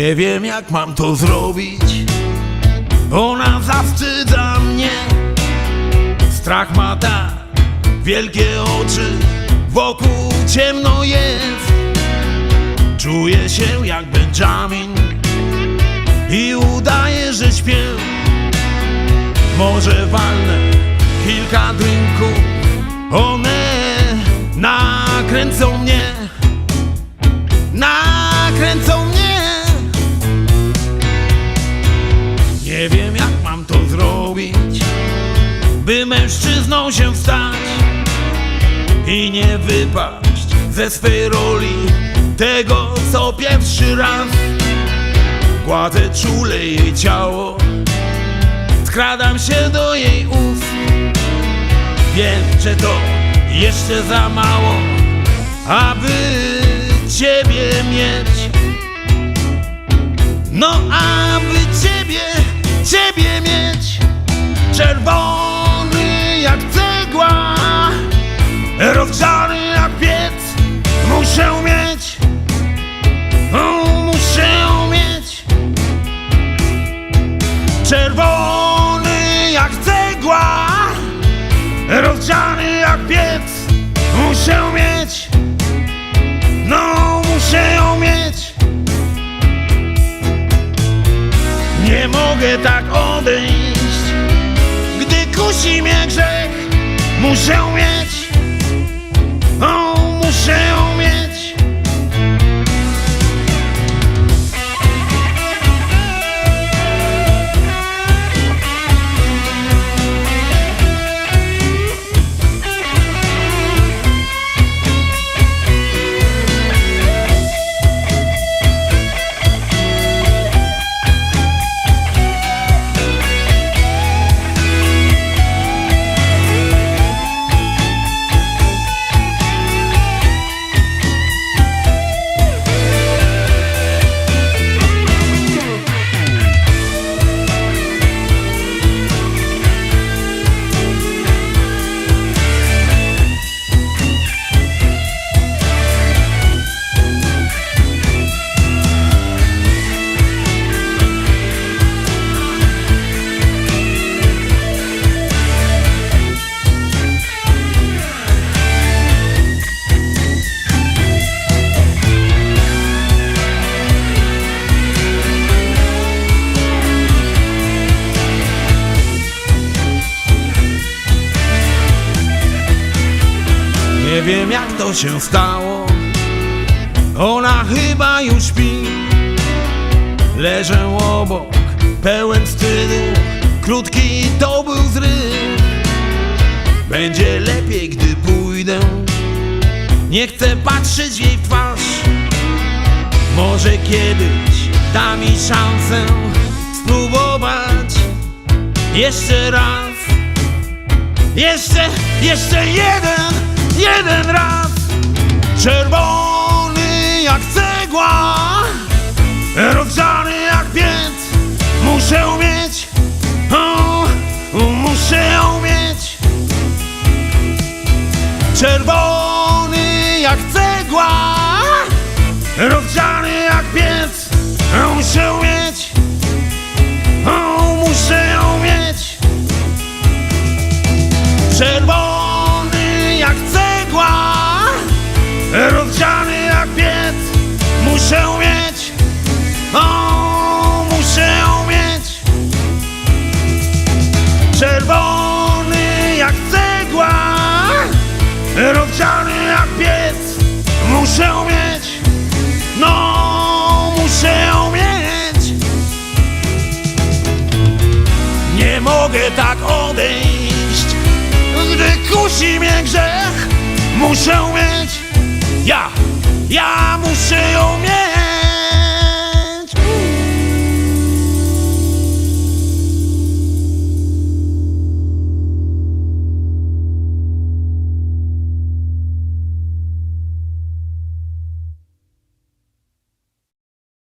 Nie wiem jak mam to zrobić. Ona zawstydza mnie. Strach ma tak wielkie oczy. Wokół ciemno jest. Czuję się jak Benjamin. I udaję, że śpię. Może walnę kilka drinków. One nakręcą mnie mężczyzną się stać I nie wypaść ze swej roli Tego co pierwszy raz. Gładzę czule jej ciało Skradam się do jej ust. Wiem, że to jeszcze za mało Aby ciebie mieć. No aby ciebie, ciebie mieć. Czerwony jak cegła. Rozgrzany jak piec Muszę mieć. Muszę mieć. Czerwony jak cegła. Rozgrzany jak piec Muszę mieć. No muszę mieć. Nie mogę tak odejść kusi mnie grzech. Muszę mieć wiem jak to się stało. Ona chyba już śpi Leżę obok, pełen wstydu. Krótki to był zryw. Będzie lepiej, gdy pójdę. Nie chcę patrzeć w jej twarz. Może kiedyś da mi szansę Spróbować Jeszcze raz. Jeszcze, jeszcze jeden, jeden raz. Czerwony jak cegła Rozgrzany jak piec. Muszę mieć o, Muszę ją mieć. Czerwony Rozgrzany jak piec. Muszę mieć O, muszę ją mieć. Czerwony jak cegła. Rozgrzany jak piec. Muszę mieć No, muszę mieć. Nie mogę tak odejść Gdy kusi mnie grzech. Muszę mieć Ja, ja muszę ją mieć